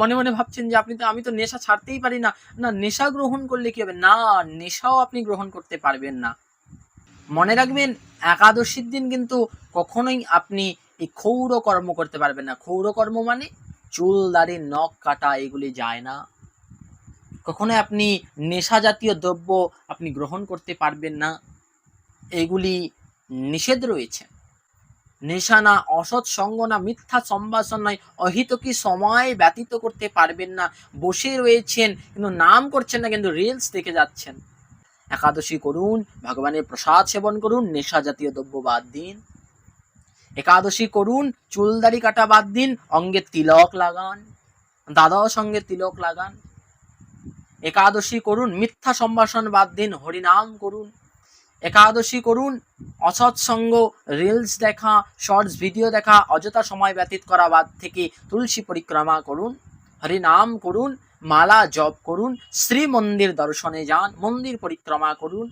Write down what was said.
মনে মনে ভাবছেন যে আপনি তো, আমি তো নেশা ছাড়তেই পারি না। না, নেশা গ্রহণ করলে কি হবে? না, নেশাও আপনি গ্রহণ করতে পারবেন না। মনে রাখবেন, একাদশীর দিন কিন্তু কখনোই আপনি এই ক্ষৌর কর্ম করতে পারবেন না। ক্ষৌর কর্ম মানে চুল দাড়ি নখ কাটা, এগুলি যায় না। কখনোই আপনি নেশা জাতীয় দ্রব্য আপনি গ্রহণ করতে পারবেন না। এগুলি নিষেধ রয়েছে। নেশা না অসৎ সঙ্গ না মিথ্যা সম্ভাষণ নয় অহিতকী সময় ব্যতীত করতে পারবেন না? বসে রয়েছেন, কিন্তু নাম করছেন না, কিন্তু রিলস দেখে যাচ্ছেন। একাদশী করুন, ভগবানের প্রসাদ সেবন করুন, নেশা জাতীয় দ্রব্য বাদ দিন। একাদশী করুন চুলদারি কাটা বাদ দিন, অঙ্গে তিলক লাগান। দাদাও সঙ্গে তিলক লাগান। একাদশী করুন, মিথ্যা সম্ভাষণ বাদ দিন, হরিনাম করুন। একাদশী করুন অসৎসঙ্গ রিলস দেখা শর্টস ভিডিও দেখা, অযথা সময় ব্যতীত করা বাদ থেকে তুলসী পরিক্রমা করুন, হরিনাম করুন, মালা জপ করুন শ্রী মন্দির দর্শনে যান, মন্দির পরিক্রমা করুন।